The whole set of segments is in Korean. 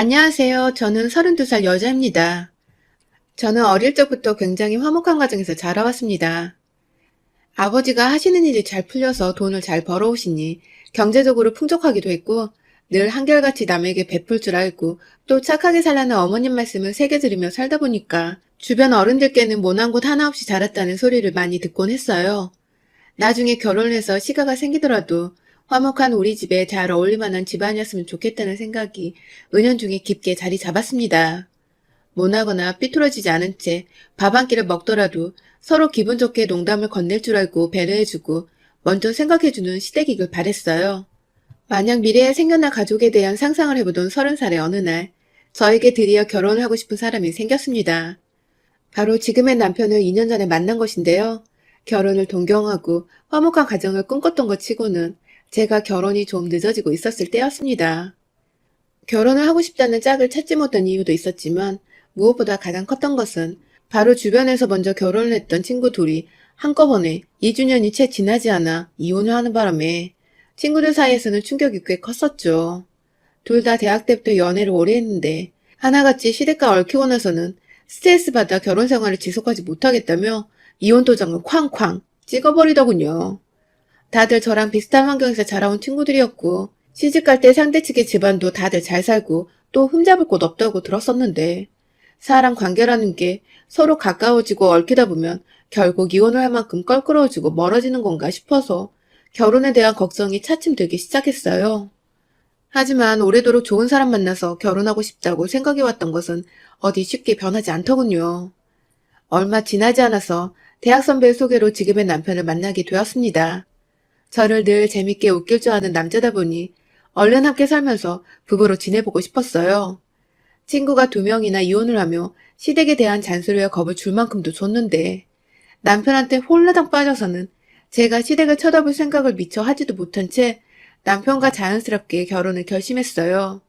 안녕하세요. 저는 32살 여자입니다. 저는 어릴 적부터 굉장히 화목한 가정에서 자라왔습니다. 아버지가 하시는 일이 잘 풀려서 돈을 잘 벌어오시니 경제적으로 풍족하기도 했고 늘 한결같이 남에게 베풀 줄 알고 또 착하게 살라는 어머님 말씀을 새겨 들으며 살다 보니까 주변 어른들께는 모난 곳 하나 없이 자랐다는 소리를 많이 듣곤 했어요. 나중에 결혼을 해서 시가가 생기더라도 화목한 우리 집에 잘 어울릴 만한 집안이었으면 좋겠다는 생각이 은연중에 깊게 자리 잡았습니다. 모나거나 삐뚤어지지 않은 채 밥 한 끼를 먹더라도 서로 기분 좋게 농담을 건넬 줄 알고 배려해주고 먼저 생각해주는 시댁이길 바랬어요. 만약 미래에 생겨날 가족에 대한 상상을 해보던 서른 살의 어느 날 저에게 드디어 결혼을 하고 싶은 사람이 생겼습니다. 바로 지금의 남편을 2년 전에 만난 것인데요. 결혼을 동경하고 화목한 가정을 꿈꿨던 것 치고는 제가 결혼이 좀 늦어지고 있었을 때였습니다. 결혼을 하고 싶다는 짝을 찾지 못한 이유도 있었지만 무엇보다 가장 컸던 것은 바로 주변에서 먼저 결혼을 했던 친구 둘이 한꺼번에 2주년이 채 지나지 않아 이혼을 하는 바람에 친구들 사이에서는 충격이 꽤 컸었죠. 둘 다 대학 때부터 연애를 오래 했는데 하나같이 시댁과 얽히고 나서는 스트레스 받아 결혼 생활을 지속하지 못하겠다며 이혼 도장을 쾅쾅 찍어버리더군요. 다들 저랑 비슷한 환경에서 자라온 친구들이었고 시집 갈 때 상대 측의 집안도 다들 잘 살고 또 흠잡을 곳 없다고 들었었는데 사람 관계라는 게 서로 가까워지고 얽히다 보면 결국 이혼을 할 만큼 껄끄러워지고 멀어지는 건가 싶어서 결혼에 대한 걱정이 차츰 들기 시작했어요. 하지만 오래도록 좋은 사람 만나서 결혼하고 싶다고 생각해왔던 것은 어디 쉽게 변하지 않더군요. 얼마 지나지 않아서 대학 선배의 소개로 지금의 남편을 만나게 되었습니다. 저를 늘 재밌게 웃길 줄 아는 남자다 보니 얼른 함께 살면서 부부로 지내보고 싶었어요. 친구가 두 명이나 이혼을 하며 시댁에 대한 잔소리와 겁을 줄 만큼도 줬는데 남편한테 홀라당 빠져서는 제가 시댁을 쳐다볼 생각을 미처 하지도 못한 채 남편과 자연스럽게 결혼을 결심했어요.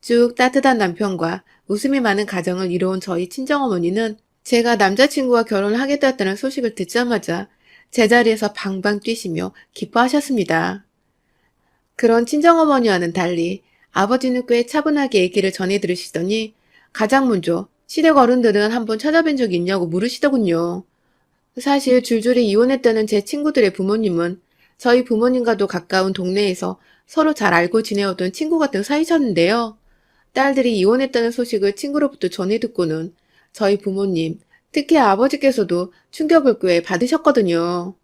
쭉 따뜻한 남편과 웃음이 많은 가정을 이뤄온 저희 친정어머니는 제가 남자친구와 결혼을 하게 되었다는 소식을 듣자마자 제자리에서 방방 뛰시며 기뻐하셨습니다. 그런 친정어머니와는 달리 아버지는 꽤 차분하게 얘기를 전해 들으시더니 가장 먼저 시댁 어른들은 한번 찾아뵌 적이 있냐고 물으시더군요. 사실 줄줄이 이혼했다는 제 친구들의 부모님은 저희 부모님과도 가까운 동네에서 서로 잘 알고 지내오던 친구 같은 사이셨는데요. 딸들이 이혼했다는 소식을 친구로부터 전해 듣고는 저희 부모님, 특히 아버지께서도 충격을 꽤 받으셨거든요.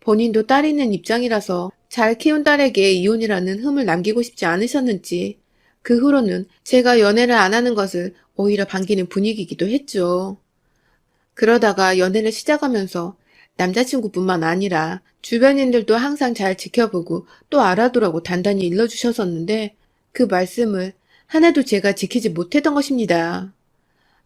본인도 딸이 있는 입장이라서 잘 키운 딸에게 이혼이라는 흠을 남기고 싶지 않으셨는지 그 후로는 제가 연애를 안 하는 것을 오히려 반기는 분위기이기도 했죠. 그러다가 연애를 시작하면서 남자친구뿐만 아니라 주변인들도 항상 잘 지켜보고 또 알아두라고 단단히 일러주셨었는데 그 말씀을 하나도 제가 지키지 못했던 것입니다.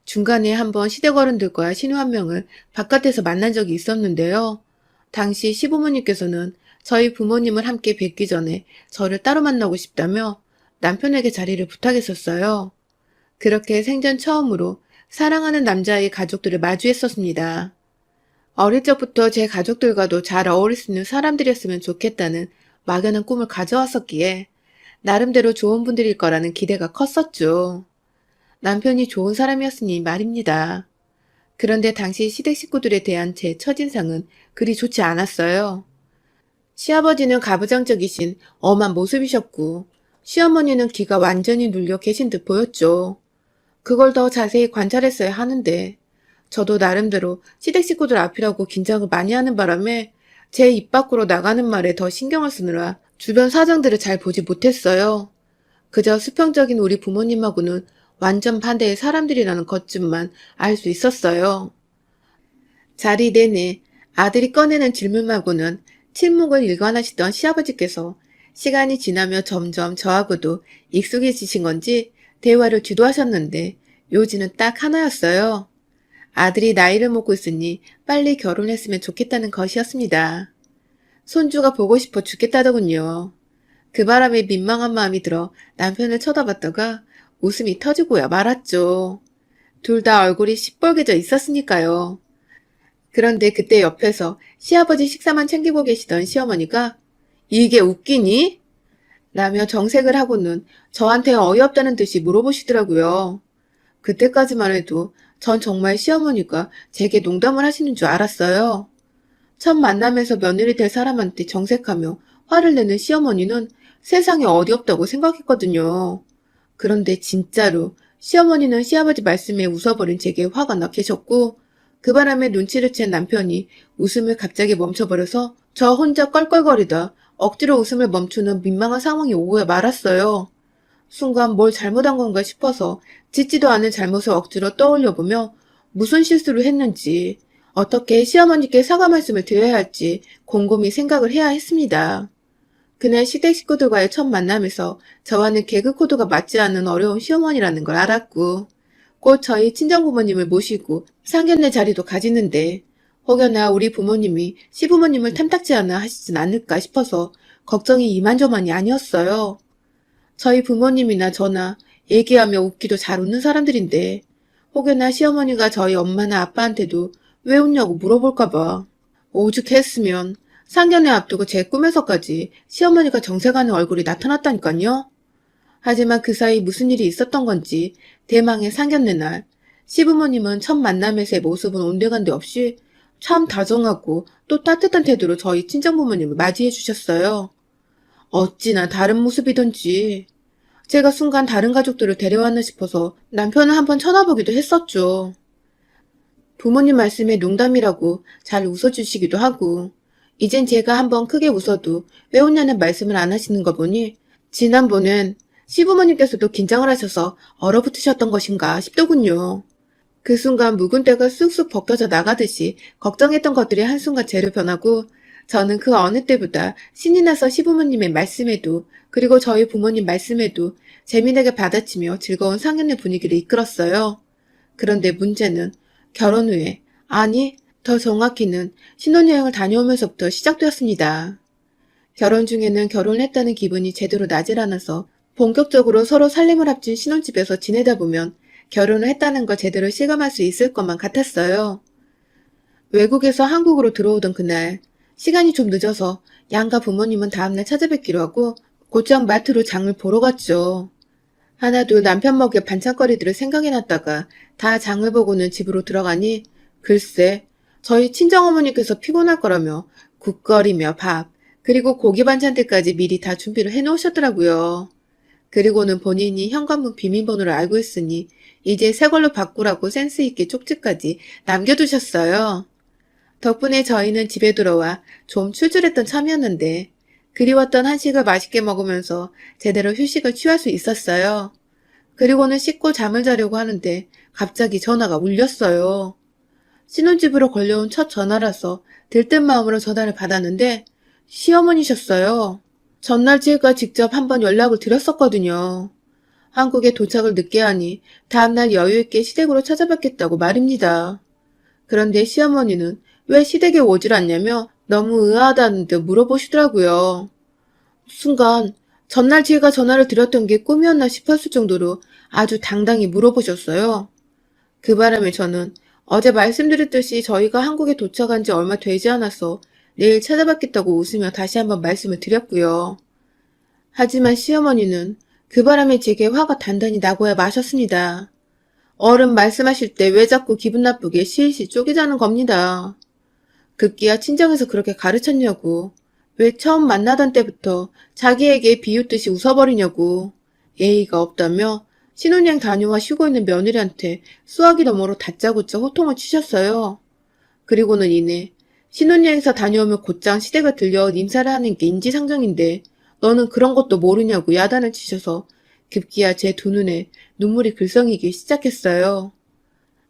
중간에 한번 시댁 어른들과 신우 한 명을 바깥에서 만난 적이 있었는데요. 당시 시부모님께서는 저희 부모님을 함께 뵙기 전에 저를 따로 만나고 싶다며 남편에게 자리를 부탁했었어요. 그렇게 생전 처음으로 사랑하는 남자의 가족들을 마주했었습니다. 어릴 적부터 제 가족들과도 잘 어울릴 수 있는 사람들이었으면 좋겠다는 막연한 꿈을 가져왔었기에 나름대로 좋은 분들일 거라는 기대가 컸었죠. 남편이 좋은 사람이었으니 말입니다. 그런데 당시 시댁 식구들에 대한 제 첫인상은 그리 좋지 않았어요. 시아버지는 가부장적이신 엄한 모습이셨고, 시어머니는 귀가 완전히 눌려 계신 듯 보였죠. 그걸 더 자세히 관찰했어야 하는데, 저도 나름대로 시댁 식구들 앞이라고 긴장을 많이 하는 바람에 제 입 밖으로 나가는 말에 더 신경을 쓰느라 주변 사정들을 잘 보지 못했어요. 그저 수평적인 우리 부모님하고는 완전 반대의 사람들이라는 것쯤만 알 수 있었어요. 자리 내내 아들이 꺼내는 질문하고는 침묵을 일관하시던 시아버지께서 시간이 지나며 점점 저하고도 익숙해지신 건지 대화를 주도하셨는데 요지는 딱 하나였어요. 아들이 나이를 먹고 있으니 빨리 결혼했으면 좋겠다는 것이었습니다. 손주가 보고 싶어 죽겠다더군요. 그 바람에 민망한 마음이 들어 남편을 쳐다봤다가 웃음이 터지고야 말았죠. 둘 다 얼굴이 시뻘개져 있었으니까요. 그런데 그때 옆에서 시아버지 식사만 챙기고 계시던 시어머니가 이게 웃기니? 라며 정색을 하고는 저한테 어이없다는 듯이 물어보시더라고요. 그때까지만 해도 전 정말 시어머니가 제게 농담을 하시는 줄 알았어요. 첫 만남에서 며느리 될 사람한테 정색하며 화를 내는 시어머니는 세상에 어디 없다고 생각했거든요. 그런데 진짜로 시어머니는 시아버지 말씀에 웃어버린 제게 화가 나 계셨고 그 바람에 눈치를 챈 남편이 웃음을 갑자기 멈춰버려서 저 혼자 껄껄거리다 억지로 웃음을 멈추는 민망한 상황이 오고 말았어요. 순간 뭘 잘못한 건가 싶어서 짓지도 않은 잘못을 억지로 떠올려보며 무슨 실수를 했는지 어떻게 시어머니께 사과 말씀을 드려야 할지 곰곰이 생각을 해야 했습니다. 그날 시댁 식구들과의 첫 만남에서 저와는 개그 코드가 맞지 않는 어려운 시어머니라는 걸 알았고 곧 저희 친정부모님을 모시고 상견례 자리도 가지는데 혹여나 우리 부모님이 시부모님을 탐탁지 않아 하시진 않을까 싶어서 걱정이 이만저만이 아니었어요. 저희 부모님이나 저나 얘기하며 웃기도 잘 웃는 사람들인데 혹여나 시어머니가 저희 엄마나 아빠한테도 왜 웃냐고 물어볼까봐 오죽했으면 상견례 앞두고 제 꿈에서까지 시어머니가 정색하는 얼굴이 나타났다니까요. 하지만 그 사이 무슨 일이 있었던 건지 대망의 상견례 날 시부모님은 첫 만남에서의 모습은 온데간데 없이 참 다정하고 또 따뜻한 태도로 저희 친정부모님을 맞이해 주셨어요. 어찌나 다른 모습이던지 제가 순간 다른 가족들을 데려왔나 싶어서 남편을 한번 쳐다보기도 했었죠. 부모님 말씀에 농담이라고 잘 웃어주시기도 하고 이젠 제가 한번 크게 웃어도 왜 웃냐는 말씀을 안 하시는 거 보니 지난번엔 시부모님께서도 긴장을 하셔서 얼어붙으셨던 것인가 싶더군요. 그 순간 묵은 때가 쑥쑥 벗겨져 나가듯이 걱정했던 것들이 한순간 재로 변하고 저는 그 어느 때보다 신이 나서 시부모님의 말씀에도 그리고 저희 부모님 말씀에도 재미나게 받아치며 즐거운 상견례 분위기를 이끌었어요. 그런데 문제는 결혼 후에 아니 더 정확히는 신혼여행을 다녀오면서부터 시작되었습니다. 결혼 중에는 결혼했다는 기분이 제대로 나질 않아서 본격적으로 서로 살림을 합친 신혼집에서 지내다 보면 결혼을 했다는 걸 제대로 실감할 수 있을 것만 같았어요. 외국에서 한국으로 들어오던 그날 시간이 좀 늦어서 양가 부모님은 다음날 찾아뵙기로 하고 곧장 마트로 장을 보러 갔죠. 하나 둘 남편 먹일 반찬거리들을 생각해놨다가 다 장을 보고는 집으로 들어가니 글쎄 저희 친정어머니께서 피곤할 거라며 국거리며 밥 그리고 고기 반찬들까지 미리 다 준비를 해놓으셨더라고요. 그리고는 본인이 현관문 비밀번호를 알고 있으니 이제 새 걸로 바꾸라고 센스 있게 쪽지까지 남겨두셨어요. 덕분에 저희는 집에 들어와 좀 출출했던 참이었는데 그리웠던 한식을 맛있게 먹으면서 제대로 휴식을 취할 수 있었어요. 그리고는 씻고 잠을 자려고 하는데 갑자기 전화가 울렸어요. 신혼집으로 걸려온 첫 전화라서 들뜬 마음으로 전화를 받았는데 시어머니셨어요. 전날 제가 직접 한번 연락을 드렸었거든요. 한국에 도착을 늦게 하니 다음날 여유있게 시댁으로 찾아뵙겠다고 말입니다. 그런데 시어머니는 왜 시댁에 오질 않냐며 너무 의아하다는 듯 물어보시더라고요. 순간 전날 제가 전화를 드렸던 게 꿈이었나 싶었을 정도로 아주 당당히 물어보셨어요. 그 바람에 저는 어제 말씀드렸듯이 저희가 한국에 도착한 지 얼마 되지 않아서 내일 찾아뵙겠다고 웃으며 다시 한번 말씀을 드렸고요. 하지만 시어머니는 그 바람에 제게 화가 단단히 나고야 마셨습니다. 어른 말씀하실 때 왜 자꾸 기분 나쁘게 실실 쪼개자는 겁니다. 급기야 친정에서 그렇게 가르쳤냐고. 왜 처음 만나던 때부터 자기에게 비웃듯이 웃어버리냐고. 예의가 없다며 신혼여행 다녀와 쉬고 있는 며느리한테 수화기 너머로 다짜고짜 호통을 치셨어요. 그리고는 이내 신혼여행사 다녀오면 곧장 시댁을 들려 인사를 하는 게 인지상정인데 너는 그런 것도 모르냐고 야단을 치셔서 급기야 제 두 눈에 눈물이 글썽이기 시작했어요.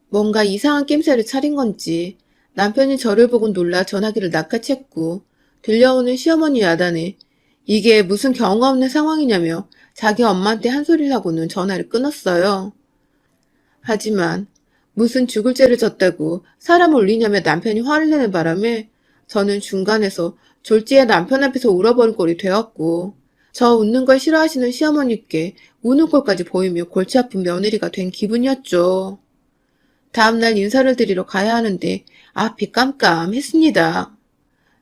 뭔가 이상한 낌새를 차린 건지 남편이 저를 보고 놀라 전화기를 낚아챘고 들려오는 시어머니 야단에 이게 무슨 경험 없는 상황이냐며 자기 엄마한테 한 소리를 하고는 전화를 끊었어요. 하지만 무슨 죽을 죄를 졌다고 사람을 울리냐며 남편이 화를 내는 바람에 저는 중간에서 졸지에 남편 앞에서 울어버린 꼴이 되었고 저 웃는 걸 싫어하시는 시어머니께 우는 꼴까지 보이며 골치 아픈 며느리가 된 기분이었죠. 다음날 인사를 드리러 가야 하는데 앞이 깜깜했습니다.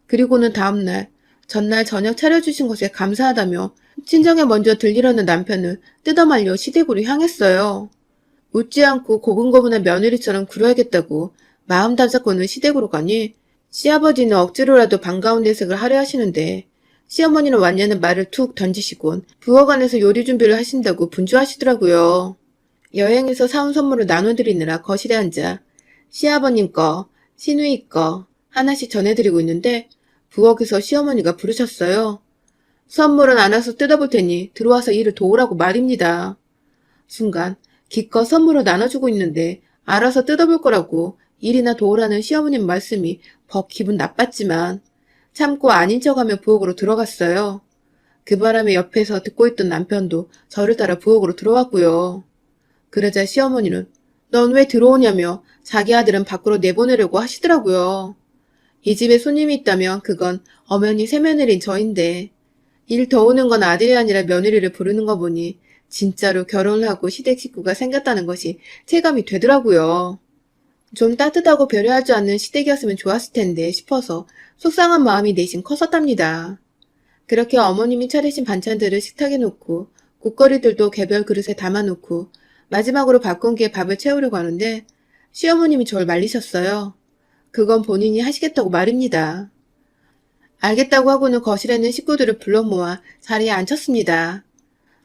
그리고는 다음날 전날 저녁 차려주신 것에 감사하다며 친정에 먼저 들리려는 남편을 뜯어말려 시댁으로 향했어요. 웃지 않고 고분고분한 며느리처럼 굴어야겠다고 마음 다잡고는 시댁으로 가니 시아버지는 억지로라도 반가운 내색을 하려 하시는데 시어머니는 완냐는 말을 툭 던지시곤 부엌안에서 요리 준비를 하신다고 분주하시더라고요. 여행에서 사온 선물을 나눠드리느라 거실에 앉아 시아버님 거, 시누이 거 하나씩 전해드리고 있는데 부엌에서 시어머니가 부르셨어요. 선물은 안 와서 뜯어볼 테니 들어와서 일을 도우라고 말입니다. 순간 기껏 선물을 나눠주고 있는데 알아서 뜯어볼 거라고 일이나 도우라는 시어머님 말씀이 벅 기분 나빴지만 참고 아닌 척하며 부엌으로 들어갔어요. 그 바람에 옆에서 듣고 있던 남편도 저를 따라 부엌으로 들어왔고요. 그러자 시어머니는 넌 왜 들어오냐며 자기 아들은 밖으로 내보내려고 하시더라고요. 이 집에 손님이 있다면 그건 엄연히 새며느리인 저인데 일 도우는 건 아들이 아니라 며느리를 부르는 거 보니 진짜로 결혼을 하고 시댁 식구가 생겼다는 것이 체감이 되더라고요. 좀 따뜻하고 배려하지 않는 시댁이었으면 좋았을 텐데 싶어서 속상한 마음이 내심 컸었답니다. 그렇게 어머님이 차리신 반찬들을 식탁에 놓고 국거리들도 개별 그릇에 담아놓고 마지막으로 밥 공기에 밥을 채우려고 하는데 시어머님이 저를 말리셨어요. 그건 본인이 하시겠다고 말입니다. 알겠다고 하고는 거실에는 식구들을 불러 모아 자리에 앉혔습니다.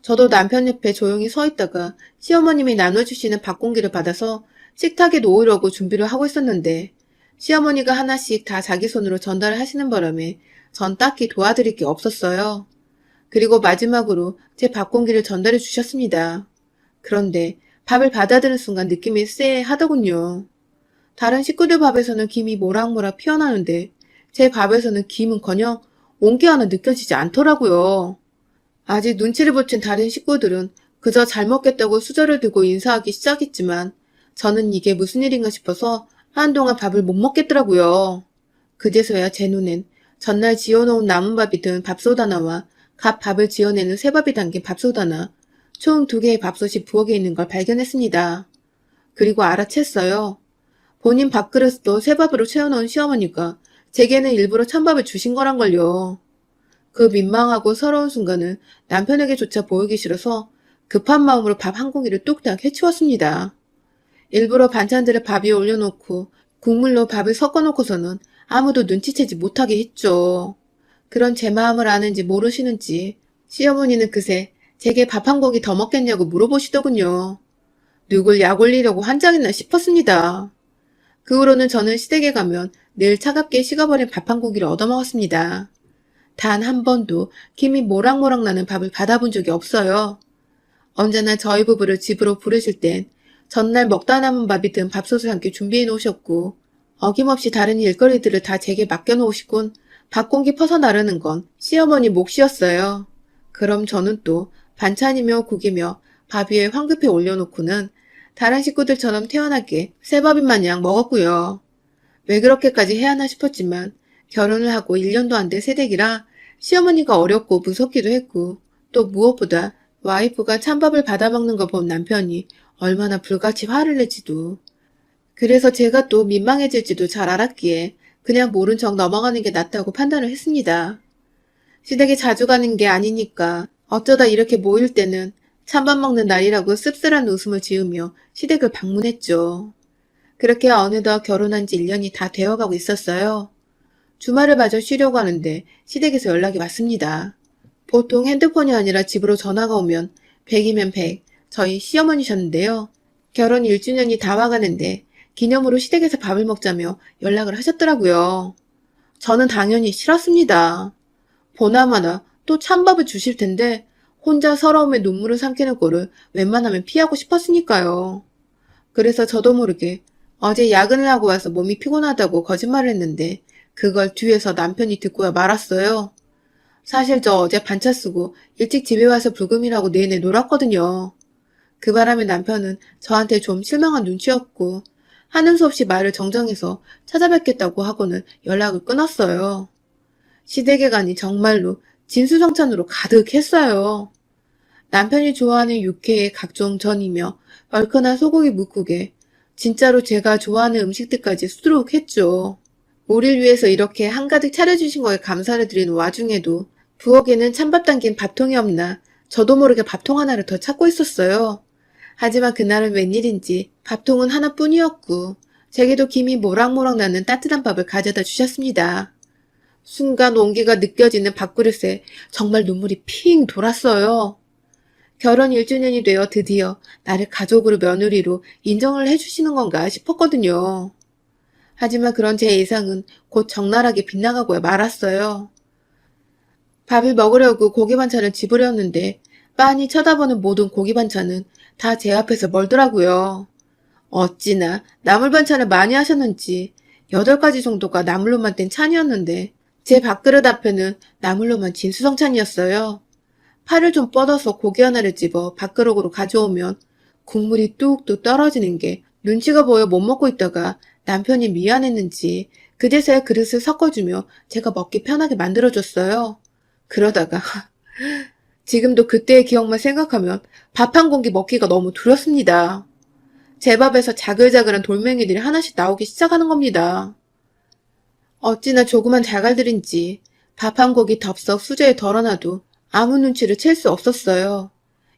저도 남편 옆에 조용히 서 있다가 시어머님이 나눠주시는 밥 공기를 받아서 식탁에 놓으려고 준비를 하고 있었는데 시어머니가 하나씩 다 자기 손으로 전달을 하시는 바람에 전 딱히 도와드릴 게 없었어요. 그리고 마지막으로 제 밥 공기를 전달해 주셨습니다. 그런데 밥을 받아드는 순간 느낌이 쎄하더군요. 다른 식구들 밥에서는 김이 모락모락 피어나는데 제 밥에서는 김은커녕 온기 하나 느껴지지 않더라고요. 아직 눈치를 붙인 다른 식구들은 그저 잘 먹겠다고 수저를 들고 인사하기 시작했지만 저는 이게 무슨 일인가 싶어서 한동안 밥을 못 먹겠더라고요. 그제서야 제 눈엔 전날 지어놓은 남은 밥이 든 밥솥 하나와 갓 밥을 지어내는 새밥이 담긴 밥솥 하나, 총 두 개의 밥솥이 부엌에 있는 걸 발견했습니다. 그리고 알아챘어요. 본인 밥그릇도 새밥으로 채워놓은 시어머니가 제게는 일부러 찬밥을 주신 거란 걸요. 그 민망하고 서러운 순간은 남편에게조차 보이기 싫어서 급한 마음으로 밥 한 공기를 뚝딱 해치웠습니다. 일부러 반찬들을 밥 위에 올려놓고 국물로 밥을 섞어놓고서는 아무도 눈치채지 못하게 했죠. 그런 제 마음을 아는지 모르시는지 시어머니는 그새 제게 밥 한 공기 더 먹겠냐고 물어보시더군요. 누굴 약 올리려고 한장이나 싶었습니다. 그 후로는 저는 시댁에 가면 늘 차갑게 식어버린 밥한 공기를 얻어먹었습니다. 단 한 번도 김이 모락모락 나는 밥을 받아본 적이 없어요. 언제나 저희 부부를 집으로 부르실 땐 전날 먹다 남은 밥이 든 밥솥을 함께 준비해 놓으셨고 어김없이 다른 일거리들을 다 제게 맡겨 놓으시곤 밥 공기 퍼서 나르는 건 시어머니 몫이었어요. 그럼 저는 또 반찬이며 국이며 밥 위에 황급히 올려놓고는 다른 식구들처럼 태어나게 새밥인 마냥 먹었고요. 왜 그렇게까지 해야 하나 싶었지만 결혼을 하고 1년도 안 된 새댁이라 시어머니가 어렵고 무섭기도 했고 또 무엇보다 와이프가 찬밥을 받아먹는 거 본 남편이 얼마나 불같이 화를 낼지도 그래서 제가 또 민망해질지도 잘 알았기에 그냥 모른 척 넘어가는 게 낫다고 판단을 했습니다. 시댁에 자주 가는 게 아니니까 어쩌다 이렇게 모일 때는 찬밥 먹는 날이라고 씁쓸한 웃음을 지으며 시댁을 방문했죠. 그렇게 어느덧 결혼한 지 1년이 다 되어가고 있었어요. 주말을 마저 쉬려고 하는데 시댁에서 연락이 왔습니다. 보통 핸드폰이 아니라 집으로 전화가 오면 100이면 100, 저희 시어머니셨는데요. 결혼 1주년이 다 와가는데 기념으로 시댁에서 밥을 먹자며 연락을 하셨더라고요. 저는 당연히 싫었습니다. 보나마나 또 찬밥을 주실 텐데 혼자 서러움에 눈물을 삼키는 꼴을 웬만하면 피하고 싶었으니까요. 그래서 저도 모르게 어제 야근을 하고 와서 몸이 피곤하다고 거짓말을 했는데 그걸 뒤에서 남편이 듣고야 말았어요. 사실 저 어제 반차 쓰고 일찍 집에 와서 불금이라고 내내 놀았거든요. 그 바람에 남편은 저한테 좀 실망한 눈치였고 하는 수 없이 말을 정정해서 찾아뵙겠다고 하고는 연락을 끊었어요. 시댁에 가니 정말로 진수성찬으로 가득했어요. 남편이 좋아하는 육회에 각종 전이며 얼큰한 소고기 묵국에 진짜로 제가 좋아하는 음식들까지 수두룩 했죠. 우릴 위해서 이렇게 한가득 차려주신 거에 감사를 드리는 와중에도 부엌에는 찬밥 담긴 밥통이 없나 저도 모르게 밥통 하나를 더 찾고 있었어요. 하지만 그날은 웬일인지 밥통은 하나뿐이었고 제게도 김이 모락모락 나는 따뜻한 밥을 가져다 주셨습니다. 순간 온기가 느껴지는 밥그릇에 정말 눈물이 핑 돌았어요. 결혼 1주년이 되어 드디어 나를 가족으로 며느리로 인정을 해주시는 건가 싶었거든요. 하지만 그런 제 예상은 곧 적나라하게 빗나가고 말았어요. 밥을 먹으려고 고기 반찬을 집으려는데 빤히 쳐다보는 모든 고기 반찬은 다 제 앞에서 멀더라고요. 어찌나 나물 반찬을 많이 하셨는지 8가지 정도가 나물로만 된 찬이었는데 제 밥그릇 앞에는 나물로만 진수성찬이었어요. 팔을 좀 뻗어서 고기 하나를 집어 밥그릇으로 가져오면 국물이 뚝뚝 떨어지는 게 눈치가 보여 못 먹고 있다가 남편이 미안했는지 그제서야 그릇을 섞어주며 제가 먹기 편하게 만들어줬어요. 그러다가 지금도 그때의 기억만 생각하면 밥 한 공기 먹기가 너무 두렵습니다. 제 밥에서 자글자글한 돌멩이들이 하나씩 나오기 시작하는 겁니다. 어찌나 조그만 자갈들인지 밥한 고기 덥석 수저에 덜어놔도 아무 눈치를 챌 수 없었어요.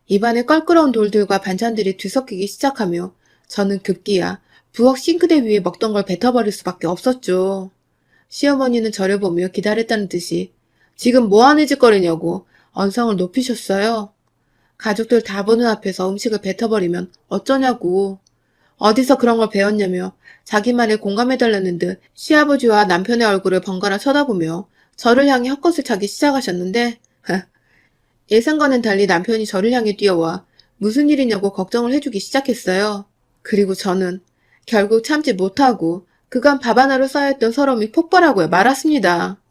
입안에 껄끄러운 돌들과 반찬들이 뒤섞이기 시작하며 저는 급기야 부엌 싱크대 위에 먹던 걸 뱉어버릴 수밖에 없었죠. 시어머니는 저를 보며 기다렸다는 듯이 지금 뭐하는 짓거리냐고 언성을 높이셨어요. 가족들 다 보는 앞에서 음식을 뱉어버리면 어쩌냐고. 어디서 그런 걸 배웠냐며 자기 말에 공감해달라는 듯 시아버지와 남편의 얼굴을 번갈아 쳐다보며 저를 향해 헛것을 차기 시작하셨는데 예상과는 달리 남편이 저를 향해 뛰어와 무슨 일이냐고 걱정을 해주기 시작했어요. 그리고 저는 결국 참지 못하고 그간 밥 하나로 쌓였던 서러움이 폭발하고 말았습니다.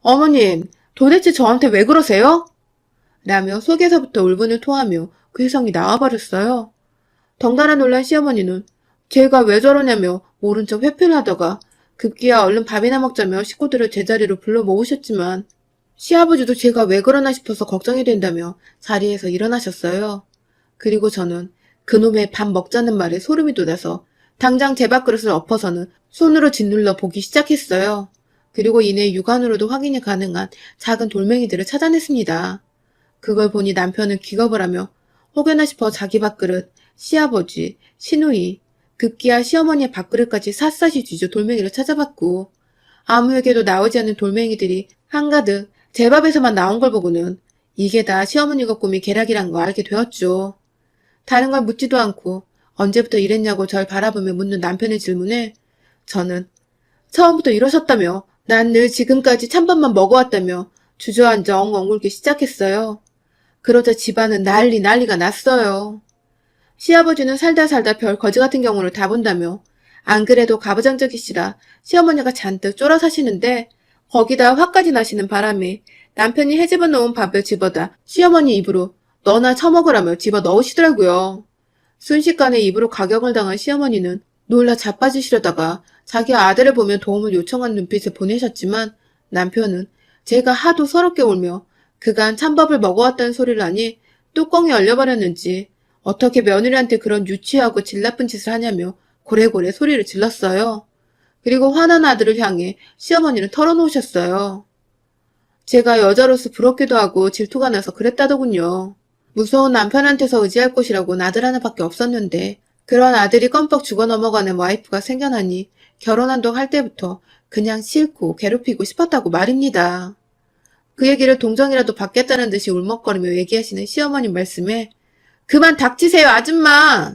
어머님, 도대체 저한테 왜 그러세요? 라며 속에서부터 울분을 토하며 괴성이 나와버렸어요. 덩달아 놀란 시어머니는 제가 왜 저러냐며 모른 척 회피를 하다가 급기야 얼른 밥이나 먹자며 식구들을 제자리로 불러 모으셨지만 시아버지도 제가 왜 그러나 싶어서 걱정이 된다며 자리에서 일어나셨어요. 그리고 저는 그놈의 밥 먹자는 말에 소름이 돋아서 당장 제 밥그릇을 엎어서는 손으로 짓눌러 보기 시작했어요. 그리고 이내 육안으로도 확인이 가능한 작은 돌멩이들을 찾아냈습니다. 그걸 보니 남편은 기겁을 하며 혹여나 싶어 자기 밥그릇, 시아버지, 시누이, 급기야 시어머니의 밥그릇까지 샅샅이 뒤져 돌멩이를 찾아봤고 아무에게도 나오지 않는 돌멩이들이 한가득 제 밥에서만 나온 걸 보고는 이게 다 시어머니가 꾸미 계략이란 거 알게 되었죠. 다른 걸 묻지도 않고 언제부터 이랬냐고 절 바라보며 묻는 남편의 질문에 저는 처음부터 이러셨다며 난 늘 지금까지 찬밥만 먹어왔다며 주저앉아 엉엉 울기 시작했어요. 그러자 집안은 난리 난리가 났어요. 시아버지는 살다 살다 별 거지 같은 경우를 다 본다며 안 그래도 가부장적이시라 시어머니가 잔뜩 쫄아 사시는데 거기다 화까지 나시는 바람에 남편이 해집어 놓은 밥을 집어다 시어머니 입으로 너나 처먹으라며 집어 넣으시더라고요. 순식간에 입으로 가격을 당한 시어머니는 놀라 자빠지시려다가 자기 아들을 보며 도움을 요청한 눈빛을 보내셨지만 남편은 제가 하도 서럽게 울며 그간 찬밥을 먹어왔다는 소리를 하니 뚜껑이 열려버렸는지 어떻게 며느리한테 그런 유치하고 질 나쁜 짓을 하냐며 고래고래 소리를 질렀어요. 그리고 화난 아들을 향해 시어머니를 털어놓으셨어요. 제가 여자로서 부럽기도 하고 질투가 나서 그랬다더군요. 무서운 남편한테서 의지할 곳이라고는 아들 하나밖에 없었는데 그런 아들이 껌뻑 죽어 넘어가는 와이프가 생겨나니 결혼한다고 할 때부터 그냥 싫고 괴롭히고 싶었다고 말입니다. 그 얘기를 동정이라도 받겠다는 듯이 울먹거리며 얘기하시는 시어머님 말씀에 그만 닥치세요 아줌마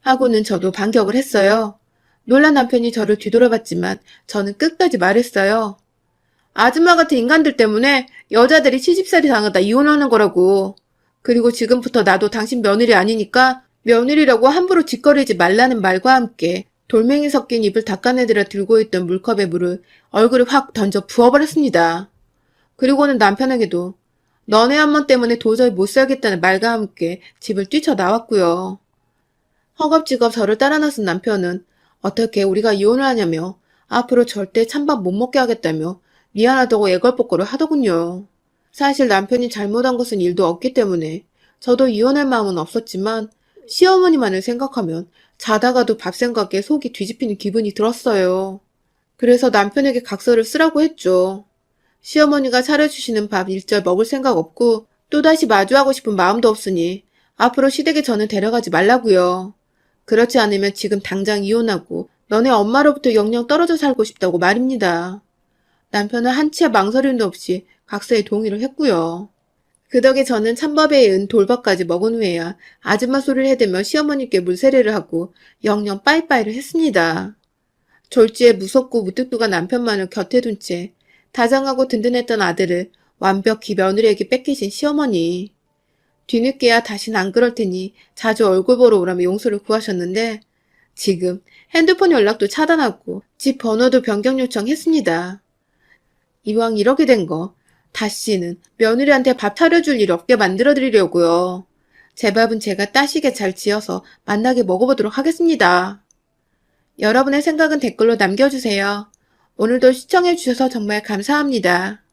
하고는 저도 반격을 했어요. 놀란 남편이 저를 뒤돌아봤지만 저는 끝까지 말했어요. 아줌마 같은 인간들 때문에 여자들이 시집살이 당하다 이혼하는 거라고. 그리고 지금부터 나도 당신 며느리 아니니까 며느리라고 함부로 짓거리지 말라는 말과 함께 돌멩이 섞인 입을 닦아내들어 들고 있던 물컵에 물을 얼굴에 확 던져 부어버렸습니다. 그리고는 남편에게도 너네 한 번 때문에 도저히 못 살겠다는 말과 함께 집을 뛰쳐나왔고요. 허겁지겁 저를 따라 나선 남편은 어떻게 우리가 이혼을 하냐며 앞으로 절대 찬밥 못 먹게 하겠다며 미안하다고 애걸복걸을 하더군요. 사실 남편이 잘못한 것은 일도 없기 때문에 저도 이혼할 마음은 없었지만 시어머니만을 생각하면 자다가도 밥 생각에 속이 뒤집히는 기분이 들었어요. 그래서 남편에게 각서를 쓰라고 했죠. 시어머니가 차려주시는 밥 일절 먹을 생각 없고 또다시 마주하고 싶은 마음도 없으니 앞으로 시댁에 저는 데려가지 말라고요. 그렇지 않으면 지금 당장 이혼하고 너네 엄마로부터 영영 떨어져 살고 싶다고 말입니다. 남편은 한치의 망설임도 없이 각서에 동의를 했고요. 그 덕에 저는 찬밥에 은 돌밥까지 먹은 후에야 아줌마 소리를 해대며 시어머니께 물세례를 하고 영영 빠이빠이를 했습니다. 졸지에 무섭고 무뚝뚝한 남편만을 곁에 둔 채 다정하고 든든했던 아들을 완벽히 며느리에게 뺏기신 시어머니. 뒤늦게야 다신 안 그럴 테니 자주 얼굴 보러 오라며 용서를 구하셨는데 지금 핸드폰 연락도 차단하고 집 번호도 변경 요청했습니다. 이왕 이렇게 된 거 다시는 며느리한테 밥 차려줄 일 없게 만들어 드리려고요. 제 밥은 제가 따시게 잘 지어서 만나게 먹어보도록 하겠습니다. 여러분의 생각은 댓글로 남겨주세요. 오늘도 시청해주셔서 정말 감사합니다.